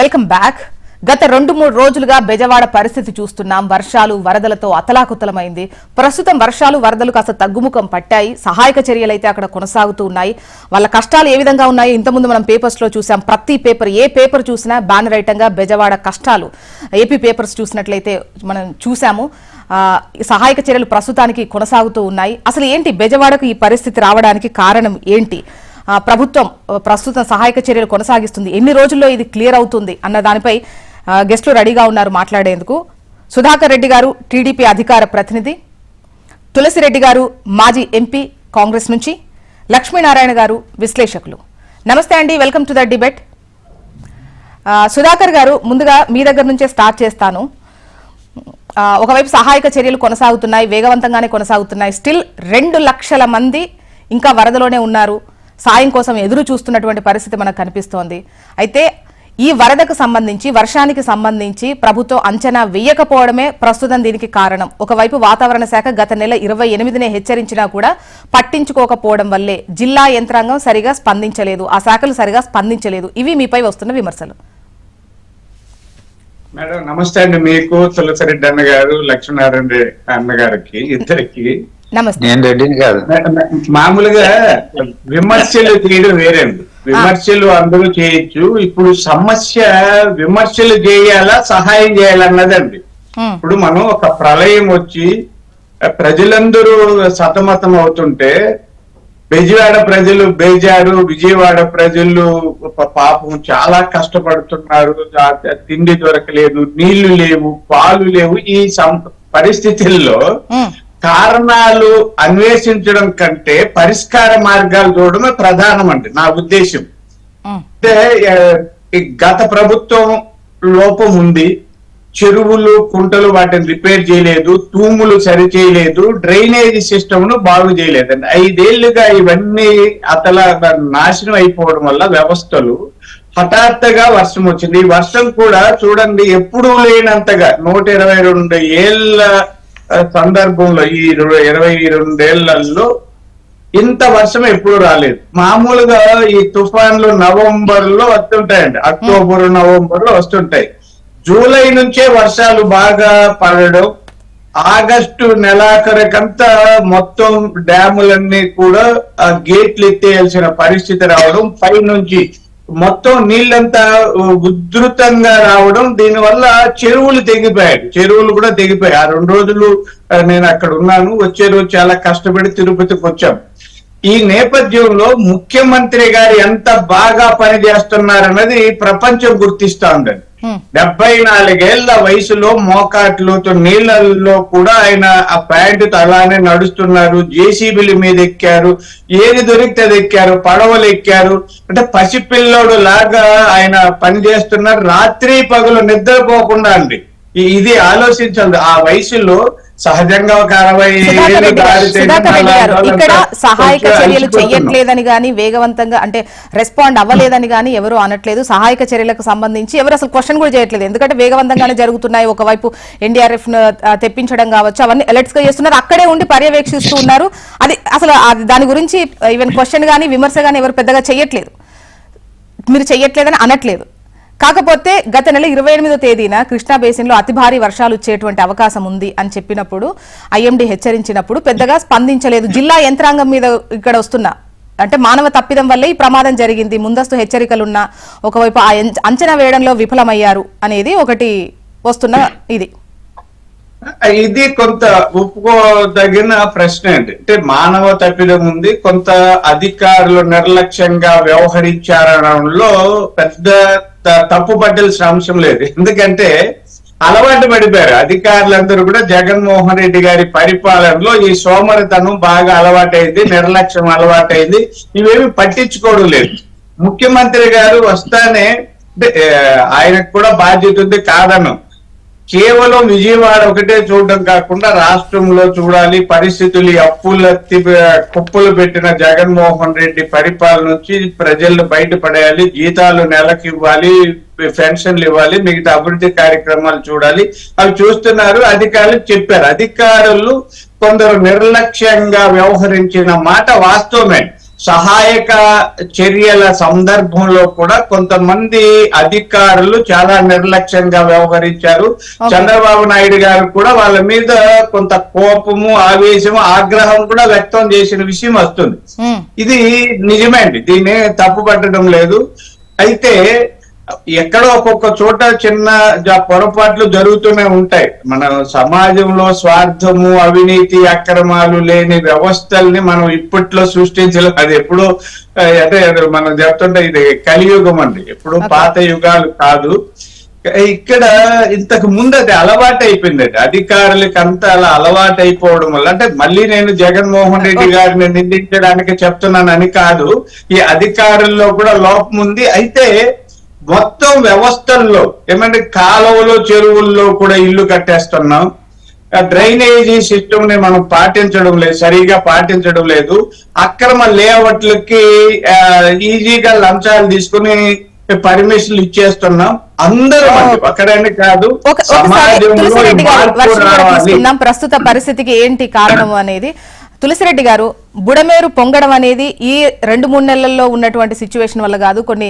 Welcome back. గత రెండు మూడు రోజులుగా బెజవాడ పరిస్థితి చూస్తున్నాం. వర్షాలు వరదలతో అతలాకుతలమైంది. ప్రస్తుతం వర్షాలు వరదలు కాస్త తగ్గుముఖం పట్టాయి. సహాయక చర్యలు అయితే అక్కడ కొనసాగుతూ ఉన్నాయి. వాళ్ళ కష్టాలు ఏ విధంగా ఉన్నాయో? ఇంతకుముందు మనం పేపర్స్లో చూసాం. ప్రతి పేపర్ ఏ పేపర్ చూసినా బ్యానర్ ఐటంగా బెజవాడ కష్టాలు. ఏపీ పేపర్స్ చూసినట్లయితే మనం చూసాము. ఈ సహాయక చర్యలు ప్రస్తుతానికి కొనసాగుతూ ఉన్నాయి. అసలు ఏంటి బెజవాడకు ఈ పరిస్థితి రావడానికి కారణం ఏంటి? ప్రభుత్వం ప్రస్తుత ప్రస్తుతం సహాయక చర్యలు కొనసాగిస్తుంది. ఎన్ని రోజుల్లో ఇది క్లియర్ అవుతుంది అన్న దానిపై గెస్టులు రెడీగా ఉన్నారు మాట్లాడేందుకు. సుధాకర్ రెడ్డి గారు టీడీపీ అధికార ప్రతినిధి. తులసిరెడ్డి గారు మాజీ ఎంపీ కాంగ్రెస్ నుంచి. లక్ష్మీనారాయణ గారు విశ్లేషకులు. నమస్తే అండి welcome to the debate. Sudhakar గారు ముందుగా మీ దగ్గర నుంచే స్టార్ట్ చేస్తాను. ఒకవైపు సహాయక చర్యలు కొనసాగుతున్నాయి వేగవంతంగానే కొనసాగుతున్నాయి. స్టిల్ రెండు లక్షల మంది ఇంకా వరదలోనే ఉన్నారు. సాయం కోసం ఎదురు చూస్తున్నటువంటి పరిస్థితి మనకు కనిపిస్తోంది. అయితే ఈ వరదకు సంబంధించి వర్షానికి సంబంధించి ప్రభుత్వం అంచనా వేయకపోవడమే ప్రస్తుతం దీనికి కారణం. ఒకవైపు వాతావరణ శాఖ గత నెల ఇరవై ఎనిమిదినే హెచ్చరించినా కూడా పట్టించుకోకపోవడం వల్లే జిల్లా యంత్రాంగం సరిగా స్పందించలేదు. ఆ శాఖలు సరిగా స్పందించలేదు. ఇవి మీపై వస్తున్న విమర్శలు. మేడం నమస్తే అండి మీకు. తులసిరెడ్డి అన్న గారు లక్ష్మీనారాయణ రెడ్డి అన్న గారికి ఇద్దరికి. నమస్తే. నేను రెడ్డిని కాదు. మామూలుగా విమర్శలు చేయడం వేరండి. విమర్శలు అందరూ చేయొచ్చు. ఇప్పుడు సమస్య విమర్శలు చేయాలా సహాయం చేయాలన్నదండి. ఇప్పుడు మనం ఒక ప్రళయం వచ్చి ప్రజలందరూ సతమతం అవుతుంటే బెజవాడ ప్రజలు బేజారు విజయవాడ ప్రజలు పాపం చాలా కష్టపడుతున్నారు. తిండి దొరకలేదు నీళ్ళు లేవు పాలు లేవు. ఈ సం- పరిస్థితుల్లో కారణాలు అన్వేషించడం కంటే పరిష్కార మార్గాలు చూడడమే ప్రధానం అండి నా ఉద్దేశం అంటే గత ప్రభుత్వం లోపం ఉంది. చెరువులు కుంటలు వాటిని రిపేర్ చేయలేదు తూములు సరి చేయలేదు డ్రైనేజీ సిస్టమ్ను బాగు చేయలేదండి. ఐదేళ్ళుగా ఇవన్నీ అతల నాశనం అయిపోవడం వల్ల వ్యవస్థలు హఠాత్తుగా వర్షం వచ్చింది. ఈ వర్షం కూడా చూడండి ఎప్పుడూ లేనంతగా నూట ఇరవై రెండు ఏళ్ళ ఆ, సందర్భంలో ఈ ఇరవై ఇరవై రెండేళ్ళలో ఇంత వర్షం ఎప్పుడు రాలేదు. మామూలుగా ఈ తుఫాన్లు నవంబర్లో వస్తుంటాయండి. అక్టోబర్ నవంబర్లో వస్తుంటాయి. జూలై నుంచే వర్షాలు బాగా పడడం ఆగస్టు నెలాఖరికంతా మొత్తం డ్యాములన్నీ కూడా ఆ గేట్లు ఎత్తేయాల్సిన పరిస్థితి రావడం పై నుంచి మొత్తం నీళ్ళంతా ఉధృతంగా రావడం దీనివల్ల చెరువులు తెగిపోయాయి. చెరువులు కూడా తెగిపోయాయి. ఆ రెండు రోజులు నేను అక్కడ ఉన్నాను. వచ్చే రోజు చాలా కష్టపడి తిరుపతికి వచ్చాం. ఈ నేపథ్యంలో ముఖ్యమంత్రి గారు ఎంత బాగా పనిచేస్తున్నారన్నది ప్రపంచం గుర్తిస్తా ఉందండి. Hmm. డెబ్బై నాలుగేళ్ళ వయసులో మోకాట్లతో నీళ్ళలో కూడా ఆయన ఆ ప్యాంటు అలానే నడుస్తున్నారు జేసీబీల మీద ఎక్కారు ఏది దొరికితే ఎక్కారు పడవలు ఎక్కారు. అంటే పసిపిల్లోడు లాగా ఆయన పని చేస్తున్నారు రాత్రి పగులు నిద్రపోకుండా అండి. ఇది ఆలోచించాలి ఆ వయసులో సహజంగా ఒక అరవై ఇక్కడ సహాయక చర్యలు. చెయ్యట్లేదని గాని వేగవంతంగా అంటే రెస్పాండ్ అవ్వలేదని గాని ఎవరు అనట్లేదు. సహాయక చర్యలకు సంబంధించి ఎవరు అసలు క్వశ్చన్ కూడా చేయట్లేదు. ఎందుకంటే వేగవంతంగానే జరుగుతున్నాయి. ఒకవైపు ఎన్డీఆర్ఎఫ్ తెప్పించడం కావచ్చు అవన్నీ అలర్ట్స్గా చేస్తున్నారు. అక్కడే ఉండి పర్యవేక్షిస్తూ ఉన్నారు. అది అసలు దాని గురించి ఈవెన్ క్వశ్చన్ గానీ విమర్శ గానీ ఎవరు పెద్దగా చెయ్యట్లేదు. మీరు చెయ్యట్లేదని అనట్లేదు. కాకపోతే గత నెల ఇరవై ఎనిమిదో తేదీన కృష్ణా బేసిన్లో అతి భారీ వర్షాలు వచ్చేటువంటి అవకాశం ఉంది అని చెప్పినప్పుడు ఐఎండి హెచ్చరించినప్పుడు పెద్దగా స్పందించలేదు. జిల్లా యంత్రాంగం మీద ఇక్కడ వస్తున్న అంటే మానవ తప్పిదం వల్లే ఈ ప్రమాదం జరిగింది. ముందస్తు హెచ్చరికలున్నా ఒకవైపు ఆ అంచనా వేయడంలో విఫలమయ్యారు అనేది ఒకటి వస్తున్న ఇది. ఇది కొంత ఒప్పుకోదగిన ప్రశ్న అండి. అంటే మానవ తప్పిదం ఉంది. కొంత అధికారులు నిర్లక్ష్యంగా వ్యవహరించారనడంలో పెద్ద తప్పు పట్టాల్సిన అంశం లేదు. ఎందుకంటే అలవాటు పడిపోయారు. అధికారులందరూ కూడా జగన్మోహన్ రెడ్డి గారి పరిపాలనలో ఈ సోమరితనం బాగా అలవాటైంది నిర్లక్ష్యం అలవాటైంది. ఇవేమి పట్టించుకోవడం లేదు. ముఖ్యమంత్రి గారు వస్తానే అంటే, ఆయనకు కూడా బాధ్యత ఉంది కాదనం కేవలం విజయవాడ ఒకటే చూడడం కాకుండా రాష్ట్రంలో చూడాలి. పరిస్థితులు అప్పుల కుప్పలు పెట్టిన జగన్మోహన్ రెడ్డి పరిపాలన నుంచి ప్రజలను బయటపడేయాలి జీతాలు నెలకు ఇవ్వాలి పెన్షన్లు ఇవ్వాలి మిగతా అభివృద్ధి కార్యక్రమాలు చూడాలి. అవి చూస్తున్నారు అధికారులు చెప్పారు. అధికారులు కొందరు నిర్లక్ష్యంగా వ్యవహరించిన మాట వాస్తవమే. సహాయక చర్యల సందర్భంలో కూడా కొంతమంది అధికారులు చాలా నిర్లక్ష్యంగా వ్యవహరించారు. చంద్రబాబు నాయుడు గారు కూడా వాళ్ళ మీద కొంత కోపము ఆవేశము ఆగ్రహం కూడా వ్యక్తం చేసిన విషయం వస్తుంది. ఇది నిజమే అండి. దీన్ని తప్పు పట్టడం లేదు. అయితే ఎక్కడో ఒక్కొక్క చోట చిన్న జ- పొరపాట్లు జరుగుతూనే ఉంటాయి. మన సమాజంలో స్వార్థము అవినీతి అక్రమాలు లేని వ్యవస్థల్ని మనం ఇప్పట్లో సృష్టించలేం. అది ఎప్పుడో అంటే మనం చెప్తుంటే ఇది కలియుగం అండి. ఎప్పుడు పాత యుగాలు కాదు. ఇక్కడ ఇంతకు ముందు అది అలవాటు అయిపోయిందండి అధికారులకి అంతా అలా అలవాటు అయిపోవడం వల్ల అంటే మళ్ళీ నేను జగన్మోహన్ రెడ్డి గారిని నిందించడానికి చెప్తున్నానని కాదు. ఈ అధికారుల్లో కూడా లోపం ఉంది. అయితే మొత్తం వ్యవస్థల్లో ఏమంటే కాలువలో చెరువుల్లో కూడా ఇల్లు కట్టేస్తున్నాం. డ్రైనేజీ సిస్టమ్ని మనం పాటించడం లేదు సరిగా పాటించడం లేదు. అక్రమ లేఅవుట్లకి ఈజీగా లంచాలు తీసుకుని పర్మిషన్లు ఇచ్చేస్తున్నాం. అందరూ అండి, ఒక్కడని కాదు ప్రస్తుత పరిస్థితికి ఏంటి కారణం అనేది తులసిరెడ్డి గారు బుడమేరు పొంగడం అనేది ఈ రెండు మూడు నెలల్లో ఉన్నటువంటి సిచ్యువేషన్ వల్ల కాదు కొన్ని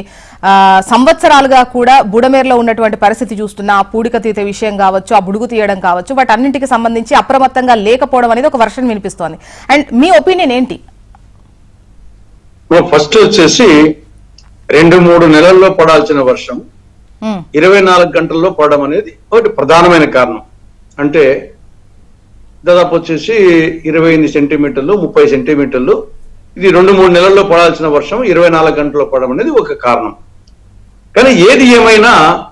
సంవత్సరాలుగా కూడా బుడమేరులో ఉన్నటువంటి పరిస్థితి చూస్తున్నా. ఆ పూడిక తీత విషయం కావచ్చు ఆ బుడుగు తీయడం కావచ్చు వాటన్నింటికి సంబంధించి అప్రమత్తంగా లేకపోవడం అనేది ఒక వర్షన్ వినిపిస్తోంది. అండ్ మీ ఒపీనియన్ ఏంటి? ఫస్ట్ వచ్చేసి రెండు మూడు నెలల్లో పడాల్సిన వర్షం ఇరవై నాలుగు గంటల్లో పడడం అనేది ఒకటి ప్రధానమైన కారణం. అంటే దాదాపు వచ్చేసి ఇరవై ఎనిమిది సెంటీమీటర్లు ముప్పై సెంటీమీటర్లు. ఇది రెండు మూడు నెలల్లో పడాల్సిన వర్షం ఇరవై నాలుగు గంటల్లో పడడం అనేది ఒక కారణం. కానీ ఏది ఏమైనా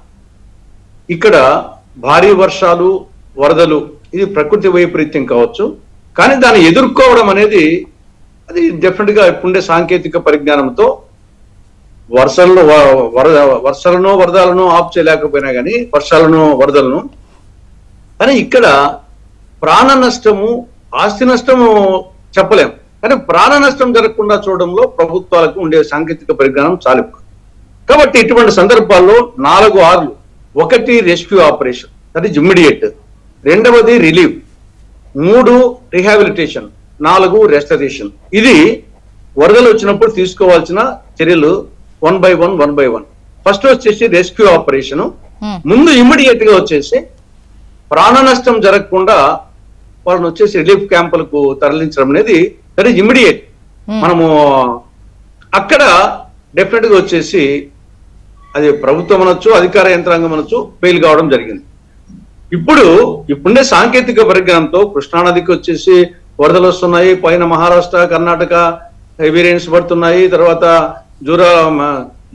ఇక్కడ భారీ వర్షాలు వరదలు ఇది ప్రకృతి వైపరీత్యం కావచ్చు. కానీ దాన్ని ఎదుర్కోవడం అనేది అది డెఫినెట్గా ఇప్పుండే సాంకేతిక పరిజ్ఞానంతో వర్షాలను వ- వరద వర్షాలను వరదలను ఆఫ్ చేయలేకపోయినా కానీ వర్షాలను వరదలను. కానీ ఇక్కడ ప్రాణ నష్టము ఆస్తి నష్టము చెప్పలేం. కానీ ప్రాణ నష్టం జరగకుండా చూడడంలో ప్రభుత్వాలకు ఉండే సాంకేతిక పరిజ్ఞానం చాలు కాబట్టి ఇటువంటి సందర్భాల్లో నాలుగు ఆర్లు. ఒకటి రెస్క్యూ ఆపరేషన్ అది ఇమ్మీడియట్. రెండవది రిలీఫ్ మూడు రిహాబిలిటేషన్ నాలుగు రెస్టరేషన్. ఇది వరదలు వచ్చినప్పుడు తీసుకోవాల్సిన చర్యలు one by one one by one. First వచ్చేసి రెస్క్యూ ఆపరేషన్. ముందు ఇమ్మీడియట్గా వచ్చేసి ప్రాణ నష్టం జరగకుండా వాళ్ళని వచ్చేసి రిలీఫ్ క్యాంపులకు తరలించడం అనేది దట్ ఈస్ ఇమ్మీడియట్. మనము అక్కడ డెఫినెట్గా వచ్చేసి అది ప్రభుత్వం అనొచ్చు అధికార యంత్రాంగం అనొచ్చు ఫెయిల్ కావడం జరిగింది ఇప్పుడు ఇప్పుడే సాంకేతిక పరిజ్ఞానంతో కృష్ణానదికి వచ్చేసి వరదలు వస్తున్నాయి పైన మహారాష్ట్ర కర్ణాటక హెవీ రెయిన్స్ పడుతున్నాయి తర్వాత జూరా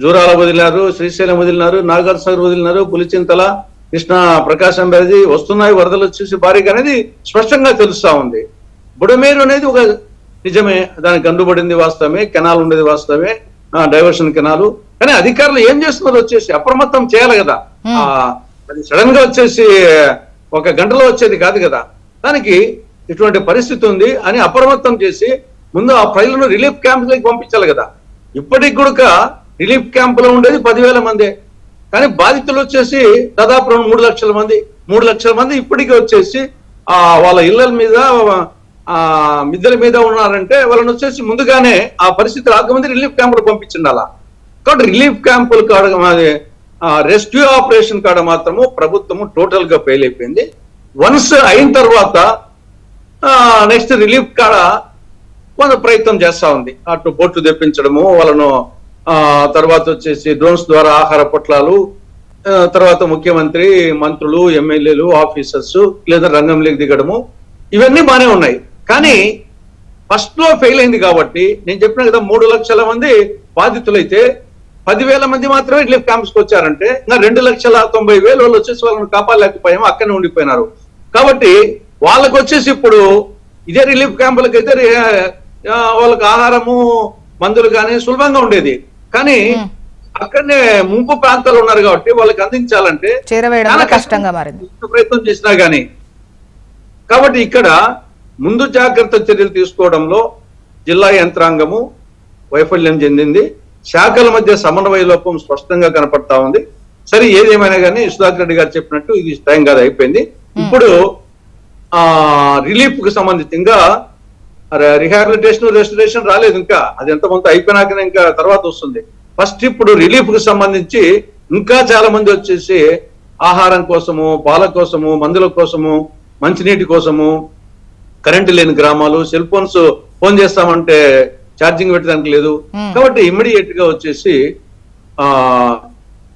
జూరాల వదిలినారు శ్రీశైలం వదిలినారు నాగార్జునసాగర్ వదిలినారు పులిచింతల కృష్ణ ప్రకాశం బ్యారేజీ వస్తున్నాయి వరదలు వచ్చేసి భారీగా అనేది స్పష్టంగా తెలుస్తా ఉంది. బుడమేరు అనేది ఒక నిజమే దానికి అందుబడింది వాస్తవమే కెనాల్ ఉండేది వాస్తవమే డైవర్షన్ కెనాలు. కానీ అధికారులు ఏం చేస్తున్నారు వచ్చేసి అప్రమత్తం చేయాలి కదా. అది సడన్గా వచ్చేసి ఒక గంటలో వచ్చేది కాదు కదా. దానికి ఇటువంటి పరిస్థితి ఉంది అని అప్రమత్తం చేసి ముందు ఆ ప్రజలను రిలీఫ్ క్యాంపులకి పంపించాలి కదా. ఇప్పటికి కూడా రిలీఫ్ క్యాంపులో ఉండేది పదివేల మందే. కానీ బాధితులు వచ్చేసి దాదాపు రెండు మూడు లక్షల మంది మూడు లక్షల మంది ఇప్పటికీ వచ్చేసి ఆ వాళ్ళ ఇళ్ళ మీద ఆ మిద్దెల మీద ఉన్నారంటే వాళ్ళని వచ్చేసి ముందుగానే ఆ పరిస్థితి రాకముందు రిలీఫ్ క్యాంపులు పంపించిండాలా. కాబట్టి రిలీఫ్ క్యాంపులు కాడ రెస్క్యూ ఆపరేషన్ కాడ మాత్రము ప్రభుత్వము టోటల్గా ఫెయిల్ అయిపోయింది. వన్స్ అయిన తర్వాత నెక్స్ట్ రిలీఫ్ కాడ కొంత ప్రయత్నం చేస్తా ఉంది. అటు బోట్లు తెప్పించడము వాళ్ళను తర్వాత వచ్చేసి డ్రోన్స్ ద్వారా ఆహార పొట్లాలు తర్వాత ముఖ్యమంత్రి మంత్రులు ఎమ్మెల్యేలు ఆఫీసర్స్ లేదా రంగంలోకి దిగడము ఇవన్నీ బాగానే ఉన్నాయి. కానీ ఫస్ట్లో ఫెయిల్ అయింది కాబట్టి నేను చెప్పిన కదా మూడు లక్షల మంది బాధితులైతే పదివేల మంది మాత్రమే రిలీఫ్ క్యాంప్స్కి వచ్చారంటే ఇంకా రెండు లక్షల తొంభై వేలు వాళ్ళు వచ్చేసి వాళ్ళని కాపాడలేకపోయాము అక్కడనే ఉండిపోయినారు. కాబట్టి వాళ్ళకు వచ్చేసి ఇప్పుడు ఇదే రిలీఫ్ క్యాంపులకి అయితే వాళ్ళకి ఆహారము మందులు కానీ సులభంగా ఉండేది. కానీ. అక్కడనే ముంపు ప్రాంతాలు ఉన్నారు కాబట్టి వాళ్ళకి అందించాలంటే చాలా కష్టంగా మారింది. ప్రయత్నం చేసినా గానీ. కాబట్టి ఇక్కడ ముందు జాగ్రత్త చర్యలు తీసుకోవడంలో జిల్లా యంత్రాంగము వైఫల్యం చెందింది. శాఖల మధ్య సమన్వయ లోపం స్పష్టంగా కనపడతా ఉంది. సరే ఏదేమైనా కానీ సుధాకర్ రెడ్డి గారు చెప్పినట్టు ఇది టైం కాదు అయిపోయింది. ఇప్పుడు ఆ రిలీఫ్కు సంబంధితంగా రిహాబిలిటేషన్ రెస్టరేషన్ రాలేదు ఇంకా. అది ఎంత కొంత అయిపోయినాక ఇంకా తర్వాత వస్తుంది. ఫస్ట్ ఇప్పుడు రిలీఫ్కు సంబంధించి ఇంకా చాలా మంది వచ్చేసి ఆహారం కోసము పాల కోసము మందుల కోసము మంచినీటి కోసము కరెంటు లేని గ్రామాలు సెల్ ఫోన్స్ ఫోన్ చేస్తామంటే ఛార్జింగ్ పెట్టడానికి లేదు. Hmm. కాబట్టి ఇమ్మీడియట్గా వచ్చేసి ఆ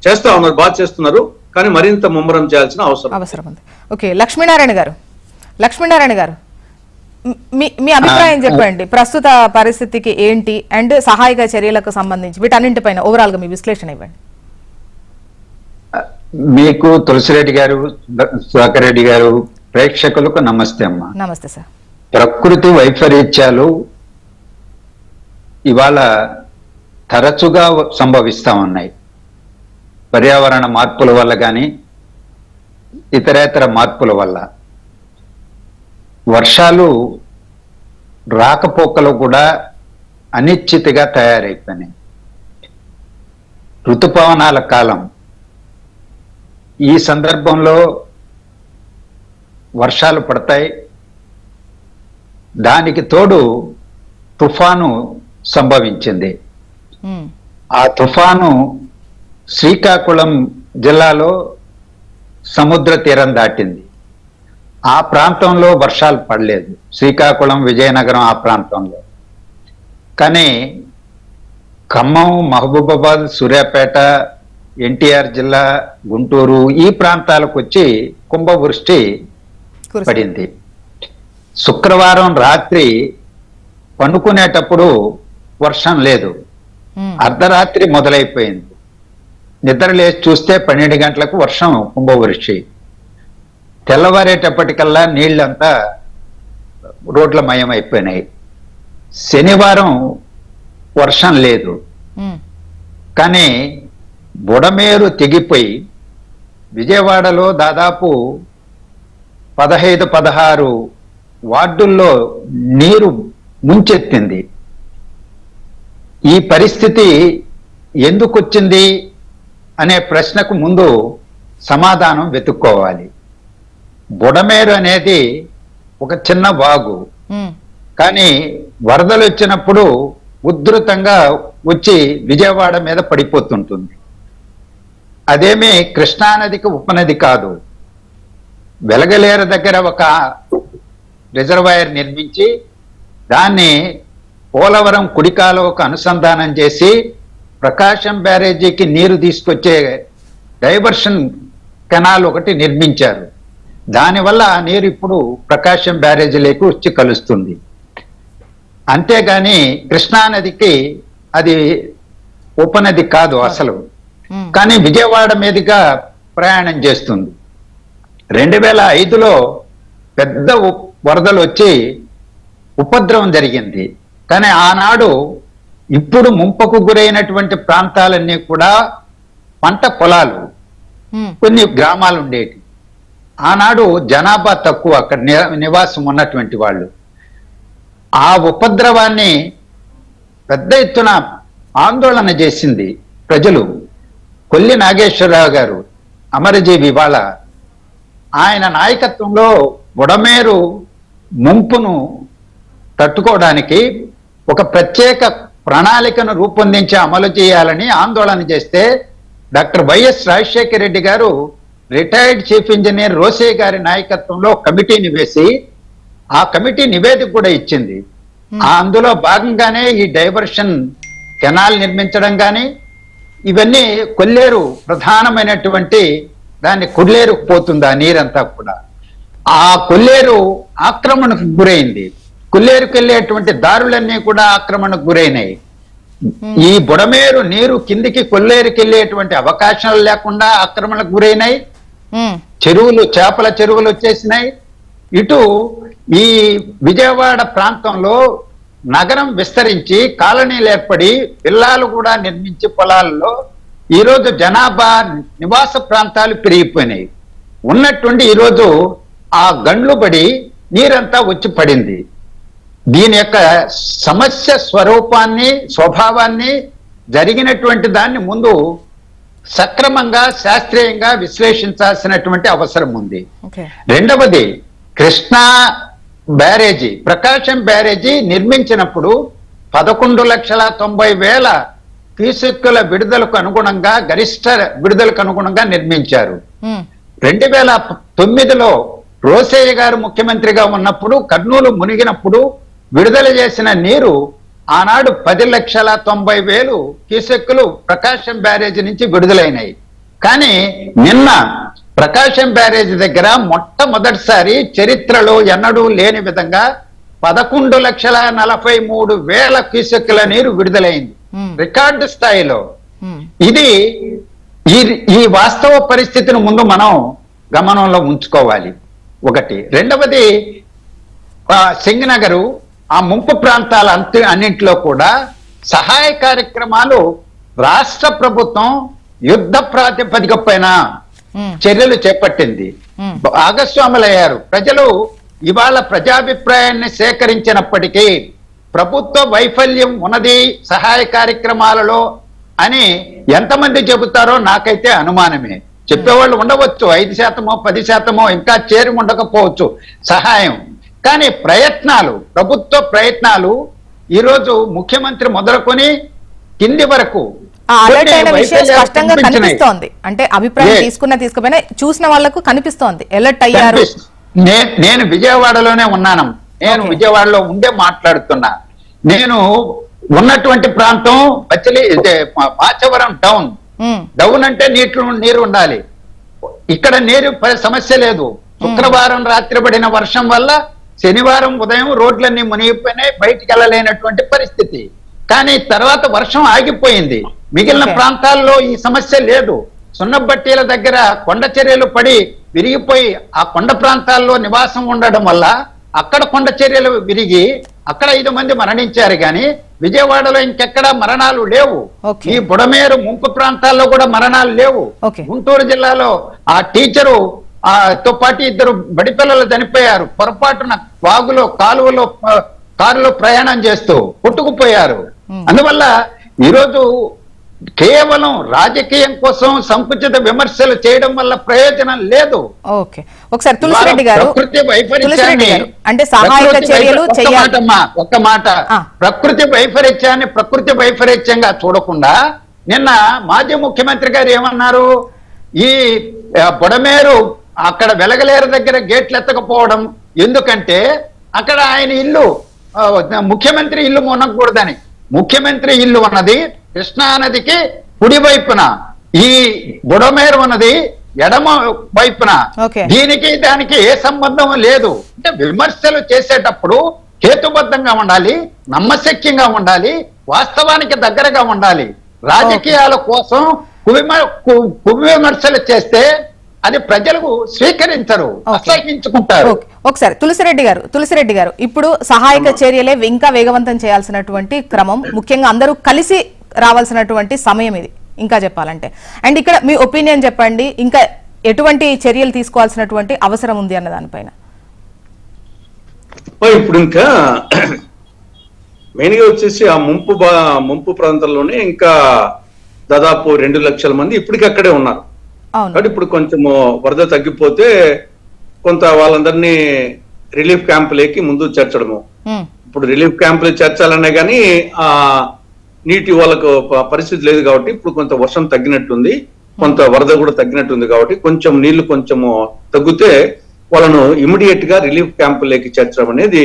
చేస్తా ఉన్నారు బాగా చేస్తున్నారు. కానీ మరింత ముమ్మరం చేయాల్సిన అవసరం. అవసరం ఉంది. ఓకే లక్ష్మీనారాయణ గారు. లక్ష్మీనారాయణ గారు మ్- అభిప్రాయం చెప్పండి. ప్రస్తుత పరిస్థితికి ఏంటి? అండ్ సహాయక చర్యలకు సంబంధించి వీటన్నింటిపైన ఓవరాల్గా మీ విశ్లేషణ ఇవ్వండి. మీకు తులసిరెడ్డి గారు సుధాకర్ రెడ్డి గారు ప్రేక్షకులకు నమస్తే అమ్మా. నమస్తే సార్. ప్రకృతి వైపరీత్యాలు ఇవాళ తరచుగా సంభవిస్తా ఉన్నాయి పర్యావరణ మార్పుల వల్ల కానీ ఇతరేతర మార్పుల వల్ల. వర్షాలు రాకపోకలు కూడా అనిశ్చితిగా తయారైపోయినాయి. ఋతుపవనాల కాలం. ఈ సందర్భంలో వర్షాలు పడతాయి. దానికి తోడు తుఫాను సంభవించింది. ఆ తుఫాను శ్రీకాకుళం జిల్లాలో సముద్ర తీరం దాటింది. ఆ ప్రాంతంలో వర్షాలు పడలేదు. శ్రీకాకుళం విజయనగరం ఆ ప్రాంతంలో. కానీ ఖమ్మం మహబూబాబాద్ సూర్యాపేట ఎన్టీఆర్ జిల్లా గుంటూరు ఈ ప్రాంతాలకు వచ్చి కుంభవృష్టి. పడింది. శుక్రవారం రాత్రి పండుకునేటప్పుడు వర్షం లేదు. అర్ధరాత్రి మొదలైపోయింది. నిద్ర లేచి చూస్తే పన్నెండు గంటలకు వర్షం కుంభవృష్టి. తెల్లవారేటప్పటికల్లా నీళ్ళంతా రోడ్ల మయం అయిపోయినాయి శనివారం వర్షం లేదు. కానీ బుడమేరు తెగిపోయి విజయవాడలో దాదాపు పదహైదు పదహారు వార్డుల్లో నీరు ముంచెత్తింది. ఈ పరిస్థితి ఎందుకు వచ్చింది అనే ప్రశ్నకు ముందు సమాధానం వెతుక్కోవాలి. బుడమేరు అనేది ఒక చిన్న వాగు. కానీ వరదలు వచ్చినప్పుడు ఉధృతంగా వచ్చి విజయవాడ మీద పడిపోతుంటుంది. అదేమి కృష్ణానదికి ఉపనది కాదు. వెలగలేరు దగ్గర ఒక రిజర్వాయర్ నిర్మించి దాన్ని పోలవరం కుడికాలువకు అనుసంధానం చేసి ప్రకాశం బ్యారేజీకి నీరు తీసుకొచ్చే డైవర్షన్ కెనాల్ ఒకటి నిర్మించారు. దానివల్ల నీరు ఇప్పుడు ప్రకాశం బ్యారేజీలోకి వచ్చి కలుస్తుంది. అంతేగాని కృష్ణానదికి అది ఉపనది కాదు అసలు. కానీ విజయవాడ మీదుగా ప్రయాణం చేస్తుంది. రెండు వేల ఐదులో పెద్ద వరదలు వచ్చి ఉపద్రవం జరిగింది. కానీ ఆనాడు ఇప్పుడు ముంపకు గురైనటువంటి ప్రాంతాలన్నీ కూడా పంట పొలాలు. కొన్ని గ్రామాలు ఉండేవి ఆనాడు జనాభా తక్కువ అక్కడ నివాసం ఉన్నటువంటి వాళ్ళు. ఆ ఉపద్రవాన్ని పెద్ద ఎత్తున ఆందోళన చేసింది ప్రజలు. కొల్లి నాగేశ్వరరావు గారు అమరజీవి ఇవాళ ఆయన నాయకత్వంలో బుడమేరు ముంపును తట్టుకోవడానికి ఒక ప్రత్యేక ప్రణాళికను రూపొందించి అమలు చేయాలని ఆందోళన చేస్తే డాక్టర్ వైఎస్ రాజశేఖర రెడ్డి గారు రిటైర్డ్ చీఫ్ ఇంజనీర్ రోసే గారి నాయకత్వంలో కమిటీని వేసి ఆ కమిటీ నివేదిక కూడా ఇచ్చింది. ఆ అందులో భాగంగానే ఈ డైవర్షన్ కెనాల్ నిర్మించడం కానీ ఇవన్నీ కొల్లేరు ప్రధానమైనటువంటి దాన్ని కొల్లేరుకు పోతుంది ఆ నీరంతా కూడా. ఆ కొల్లేరు ఆక్రమణకు గురైంది. కొల్లేరుకు వెళ్ళేటువంటి దారులన్నీ కూడా ఆక్రమణకు గురైనాయి. ఈ బుడమేరు నీరు కిందికి కొల్లేరుకి వెళ్ళేటువంటి అవకాశాలు లేకుండా ఆక్రమణకు గురైనాయి. చెరువులు చేపల చెరువులు వచ్చేసినాయి. ఇటు ఈ విజయవాడ ప్రాంతంలో నగరం విస్తరించి కాలనీలు ఏర్పడి పిల్లాలు కూడా నిర్మించి పొలాల్లో ఈరోజు జనాభా నివాస ప్రాంతాలు పెరిగిపోయినాయి. ఉన్నట్టుండి ఈరోజు ఆ గండ్లు పడి నీరంతా వచ్చి పడింది. దీని యొక్క సమస్య స్వరూపాన్ని స్వభావాన్ని జరిగినటువంటి దాన్ని ముందు సక్రమంగా శాస్త్రీయంగా విశ్లేషించాల్సినటువంటి అవసరం ఉంది. రెండవది కృష్ణా బ్యారేజీ ప్రకాశం బ్యారేజీ నిర్మించినప్పుడు పదకొండు లక్షల తొంభై వేల క్యూసెక్కుల విడుదలకు అనుగుణంగా గరిష్ట విడుదలకు అనుగుణంగా నిర్మించారు. రెండు వేల తొమ్మిదిలో రోసయ్య గారు ముఖ్యమంత్రిగా ఉన్నప్పుడు కర్నూలు మునిగినప్పుడు విడుదల చేసిన నీరు ఆనాడు పది లక్షల తొంభై వేలు క్యూసెక్కులు ప్రకాశం బ్యారేజీ నుంచి విడుదలైనాయి. కానీ నిన్న ప్రకాశం బ్యారేజీ దగ్గర మొట్టమొదటిసారి చరిత్రలో ఎన్నడూ లేని విధంగా పదకొండు లక్షల నలభై మూడు వేల క్యూసెక్కుల నీరు విడుదలైంది. రికార్డు స్థాయిలో. ఇది ఈ ఈ వాస్తవ పరిస్థితిని ముందు మనం గమనంలో ఉంచుకోవాలి. ఒకటి. రెండవది ఆ, సింగనగరు ఆ ముంపు ప్రాంతాల అంత అన్నింటిలో కూడా సహాయ కార్యక్రమాలు రాష్ట్ర ప్రభుత్వం యుద్ధ ప్రాతిపదిక పైన చర్యలు చేపట్టింది. భాగస్వాములయ్యారు. ప్రజలు ఇవాళ ప్రజాభిప్రాయాన్ని సేకరించినప్పటికీ ప్రభుత్వ వైఫల్యం ఉన్నది సహాయ కార్యక్రమాలలో అని ఎంతమంది చెబుతారో నాకైతే అనుమానమే. చెప్పేవాళ్ళు ఉండవచ్చు. ఐదు శాతమో పది శాతమో ఇంకా చేరి ఉండకపోవచ్చు సహాయం. కానీ ప్రయత్నాలు ప్రభుత్వ ప్రయత్నాలు ఈరోజు ముఖ్యమంత్రి మొదలుకొని కింది వరకు స్పష్టంగా. కనిపిస్తోంది. అంటే అభిప్రాయం. తీసుకున్న తీసుకుపోయినా చూసిన వాళ్ళకు కనిపిస్తోంది. అలర్ట్ అయ్యారు. నేను విజయవాడలోనే ఉన్నాను. నేను. విజయవాడలో ఉండే మాట్లాడుతున్నా. నేను ఉన్నటువంటి ప్రాంతం పచ్చలి మాచవరం టౌన్. ఉమ్, డౌన్ అంటే నీటిలో నీరు ఉండాలి. ఇక్కడ నీరు సమస్య లేదు. శుక్రవారం రాత్రి పడిన వర్షం వల్ల శనివారం ఉదయం రోడ్లన్నీ మునిగిపోయినాయి బయటికి వెళ్ళలేనటువంటి పరిస్థితి కానీ తర్వాత వర్షం ఆగిపోయింది మిగిలిన. ప్రాంతాల్లో ఈ సమస్య లేదు సున్నబట్టీల దగ్గర కొండ చర్యలు పడి విరిగిపోయి ఆ కొండ ప్రాంతాల్లో నివాసం ఉండడం వల్ల అక్కడ కొండ చర్యలు విరిగి అక్కడ ఐదు మంది మరణించారు కానీ విజయవాడలో ఇంకెక్కడా మరణాలు లేవు. ఈ బుడమేరు ముంపు ప్రాంతాల్లో కూడా మరణాలు లేవు. గుంటూరు జిల్లాలో ఆ టీచరు తో పాటు ఇద్దరు బడి పిల్లలు చనిపోయారు. పొరపాటున వాగులో కాలువలో కారులో ప్రయాణం చేస్తూ కొట్టుకుపోయారు. అందువల్ల ఈరోజు కేవలం రాజకీయం కోసం సంకుచిత విమర్శలు చేయడం వల్ల ప్రయోజనం లేదు. ఓకే. ఒకసారి తులసిరెడ్డి గారు ప్రకృతి వైపరీత్యాన్ని అంటే సహాయక చర్యలు ఒక్క మాట. ప్రకృతి వైపరీత్యాన్ని ప్రకృతి వైపరీత్యంగా చూడకుండా నిన్న మాజీ ముఖ్యమంత్రి గారు ఏమన్నారు? ఈ బుడమేరు అక్కడ వెలగలేరు దగ్గర గేట్లు ఎత్తకపోవడం ఎందుకంటే అక్కడ ఆయన ఇల్లు ముఖ్యమంత్రి ఇల్లు మునగకూడదని. ముఖ్యమంత్రి ఇల్లు ఉన్నది కృష్ణా నదికి కుడి వైపున. ఈ బుడమేరు ఉన్నది ఎడమ వైపున. దీనికి దానికి ఏ సంబంధం లేదు. అంటే విమర్శలు చేసేటప్పుడు హేతుబద్ధంగా ఉండాలి నమ్మశక్యంగా ఉండాలి వాస్తవానికి దగ్గరగా ఉండాలి. రాజకీయాల కోసం కువిమ కు- కువిమర్శలు చేస్తే అది ప్రజలకు స్వీకరించరు. అసహించుకుంటారు ఓకే. ఒకసారి తులసిరెడ్డి గారు తులసిరెడ్డి గారు ఇప్పుడు సహాయక చర్యలే ఇంకా వేగవంతం చేయాల్సినటువంటి క్రమం. ముఖ్యంగా అందరూ కలిసి రావాల్సినటువంటి సమయం ఇది ఇంకా చెప్పాలంటే. అండ్ ఇక్కడ మీ ఒపీనియన్ చెప్పండి ఇంకా ఎటువంటి చర్యలు తీసుకోవాల్సినటువంటి అవసరం ఉంది అన్న దానిపైన. ఇప్పుడు ఇంకా మెయిన్గా వచ్చేసి ఆ ముంపు ముంపు ప్రాంతంలోనే ఇంకా దాదాపు రెండు లక్షల మంది ఇప్పటికి అక్కడే ఉన్నారు. కాబట్టి ఇప్పుడు కొంచెము వరద తగ్గిపోతే కొంత వాళ్ళందరినీ రిలీఫ్ క్యాంపులకి ముందు చేర్చడము. ఇప్పుడు రిలీఫ్ క్యాంపులు చేర్చాలనే కానీ ఆ నీటి వాళ్ళకు పరిస్థితి లేదు కాబట్టి ఇప్పుడు కొంత వర్షం తగ్గినట్టుంది కొంత వరద కూడా తగ్గినట్టుంది కాబట్టి కొంచెం నీళ్ళు కొంచెము తగ్గితే వాళ్ళను ఇమీడియట్గా రిలీఫ్ క్యాంపులకి చేర్చడం అనేది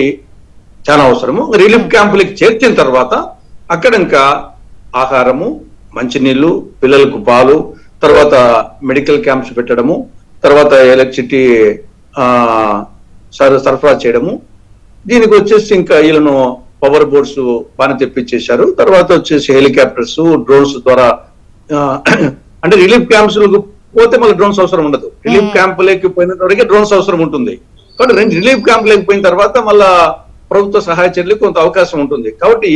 చాలా అవసరము. రిలీఫ్ క్యాంపులకి చేర్చిన తర్వాత అక్కడ ఇంకా ఆహారము మంచినీళ్ళు పిల్లలకు పాలు తర్వాత మెడికల్ క్యాంప్స్ పెట్టడము తర్వాత ఎలక్ట్రిసిటీ సరఫరా చేయడము. దీనికి వచ్చేసి ఇంకా వీళ్ళను పవర్ బోర్డ్స్ బాగా తెప్పించేశారు. తర్వాత వచ్చేసి హెలికాప్టర్స్ డ్రోన్స్ ద్వారా అంటే రిలీఫ్ క్యాంప్స్ పోతే మళ్ళీ డ్రోన్స్ అవసరం ఉండదు. రిలీఫ్ క్యాంపులకి పోయిన తర్వాత డ్రోన్స్ అవసరం ఉంటుంది. కాబట్టి రెండు రిలీఫ్ క్యాంపులకి పోయిన తర్వాత మళ్ళా ప్రభుత్వ సహాయ చర్యలకు కొంత అవకాశం ఉంటుంది. కాబట్టి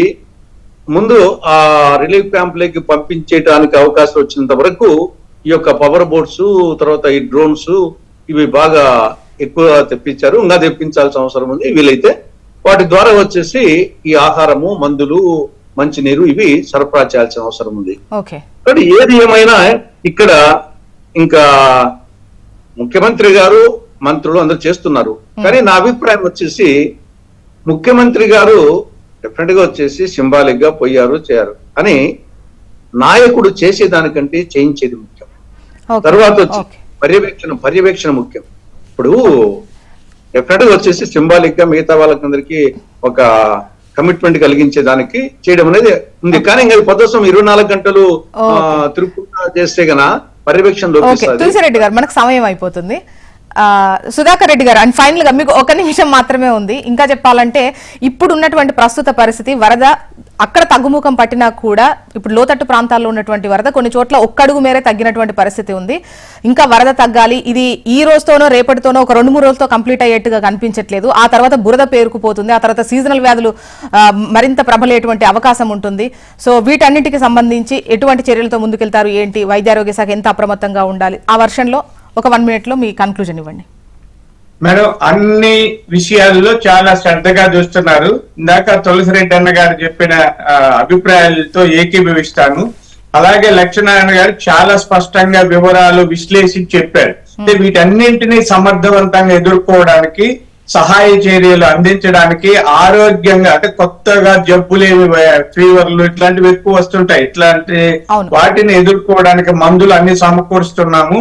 ముందు ఆ రిలీఫ్ క్యాంపులకి పంపించేయడానికి అవకాశం వచ్చినంత వరకు ఈ యొక్క పవర్ బోట్స్ తర్వాత ఈ డ్రోన్స్ ఇవి బాగా ఎక్కువ తెప్పించారు ఇంకా తెప్పించాల్సిన అవసరం ఉంది. వీలైతే వాటి ద్వారా వచ్చేసి ఈ ఆహారము మందులు మంచినీరు ఇవి సరఫరా చేయాల్సిన అవసరం ఉంది. కానీ ఏది ఏమైనా ఇక్కడ ఇంకా ముఖ్యమంత్రి గారు మంత్రులు అందరూ చేస్తున్నారు. కానీ నా అభిప్రాయం వచ్చేసి ముఖ్యమంత్రి గారు డెఫినెట్గా వచ్చేసి సింబాలిక్గా పోయారు చేయారు. అని నాయకుడు చేసేదానికంటే చేయించేది ముఖ్యం. తర్వాత వచ్చి. పర్యవేక్షణ పర్యవేక్షణ ముఖ్యం. ఇప్పుడు డెఫినెట్గా వచ్చేసి సింబాలిక్గా మిగతా వాళ్ళకందరికీ ఒక కమిట్మెంట్ కలిగించే దానికి చేయడం అనేది ఉంది. కానీ ఇంకా పొద్దుసం ఇరవై నాలుగు గంటలు. తిరుగుతుంటా చేస్తే గన పర్యవేక్షణ తులసిరెడ్డి గారు మనకు సమయం అయిపోతుంది. సుధాకర్ రెడ్డి గారు అండ్ ఫైనల్గా మీకు ఒక నిమిషం మాత్రమే ఉంది. ఇంకా చెప్పాలంటే ఇప్పుడు ఉన్నటువంటి ప్రస్తుత పరిస్థితి వరద అక్కడ తగ్గుముఖం పట్టినా కూడా ఇప్పుడు లోతట్టు ప్రాంతాల్లో ఉన్నటువంటి వరద కొన్ని చోట్ల ఒక్కడుగు మేరే తగ్గినటువంటి పరిస్థితి ఉంది. ఇంకా వరద తగ్గాలి. ఇది ఈ రోజుతోనో రేపటితోనో ఒక రెండు మూడు రోజులతో కంప్లీట్ అయ్యేట్టుగా కనిపించట్లేదు. ఆ తర్వాత బురద పేరుకుపోతుంది. ఆ తర్వాత సీజనల్ వ్యాధులు మరింత ప్రబలేటువంటి అవకాశం ఉంటుంది. సో వీటన్నిటికి సంబంధించి ఎటువంటి చర్యలతో ముందుకెళ్తారు? ఏంటి? వైద్యారోగ్య శాఖ ఎంత అప్రమత్తంగా ఉండాలి? ఆ వర్షంలో ఒక వన్ మినిట్లో మీ కన్క్లూజన్ ఇవ్వండి. మేడం అన్ని విషయాల్లో చాలా శ్రద్ధగా చూస్తున్నారు. ఇందాక తులసిరెడ్డి అన్న గారు చెప్పిన అభిప్రాయాలతో ఏకీభవిస్తాను. అలాగే లక్ష్మీనారాయణ గారు చాలా స్పష్టంగా వివరాలు విశ్లేషించి చెప్పారు. అంటే వీటన్నింటినీ సమర్థవంతంగా ఎదుర్కోవడానికి సహాయ చర్యలు అందించడానికి ఆరోగ్యంగా అంటే కొత్తగా జబ్బులేవి ఫీవర్లు ఇట్లాంటివి ఎక్కువ వస్తుంటాయి. ఇట్లాంటి. వాటిని ఎదుర్కోవడానికి మందులు అన్ని సమకూరుస్తున్నాము.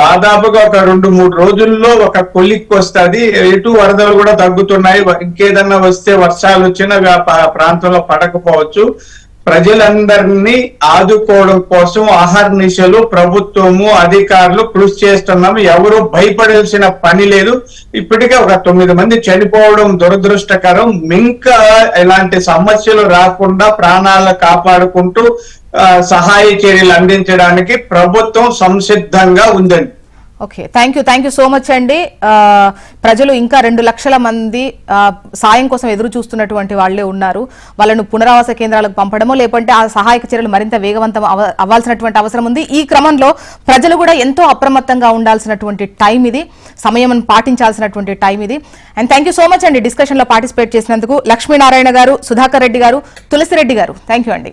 దాదాపుగా ఒక రెండు మూడు రోజుల్లో ఒక కొలిక్కి వస్తుంది. ఎటు వరదలు కూడా తగ్గుతున్నాయి. ఇంకేదన్నా వస్తే వర్షాలు వచ్చినా ప్రాంతంలో పడకపోవచ్చు. ప్రజలందరినీ ఆదుకోవడం కోసం ఆహర్నిశలు ప్రభుత్వము అధికారులు కృషి చేస్తున్నాము. ఎవరు భయపడాల్సిన పని లేదు. ఇప్పటికే ఒక తొమ్మిది మంది చనిపోవడం దురదృష్టకరం. ఇంకా ఇలాంటి సమస్యలు రాకుండా ప్రాణాలు కాపాడుకుంటూ సహాయ చర్యలు అందించడానికి ప్రభుత్వం సంసిద్ధంగా ఉందండి. Okay thank you thank you so much అండి. ప్రజలు ఇంకా రెండు లక్షల మంది ఆ, సాయం కోసం ఎదురు చూస్తున్నటువంటి వాళ్ళే ఉన్నారు. వాళ్ళను పునరావాస కేంద్రాలకు పంపడమో లేకుంటే ఆ సహాయక చర్యలు మరింత వేగవంతం అవ- అవ్వాల్సినటువంటి అవసరం ఉంది. ఈ క్రమంలో ప్రజలు కూడా ఎంతో అప్రమత్తంగా ఉండాల్సినటువంటి టైం ఇది. సమయం పాటించాల్సినటువంటి టైం ఇది. And thank you so much అండి డిస్కషన్లో పార్టిసిపేట్ చేసినందుకు. లక్ష్మీనారాయణ గారు సుధాకర్ రెడ్డి గారు తులసిరెడ్డి గారు. థ్యాంక్ యూ అండి.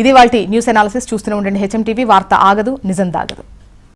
ఇది వాళ్ళ న్యూస్ అనాలిసిస్ చూస్తూనే ఉండండి. హెచ్ఎం టీవీ వార్త ఆగదు నిజం దాగదు.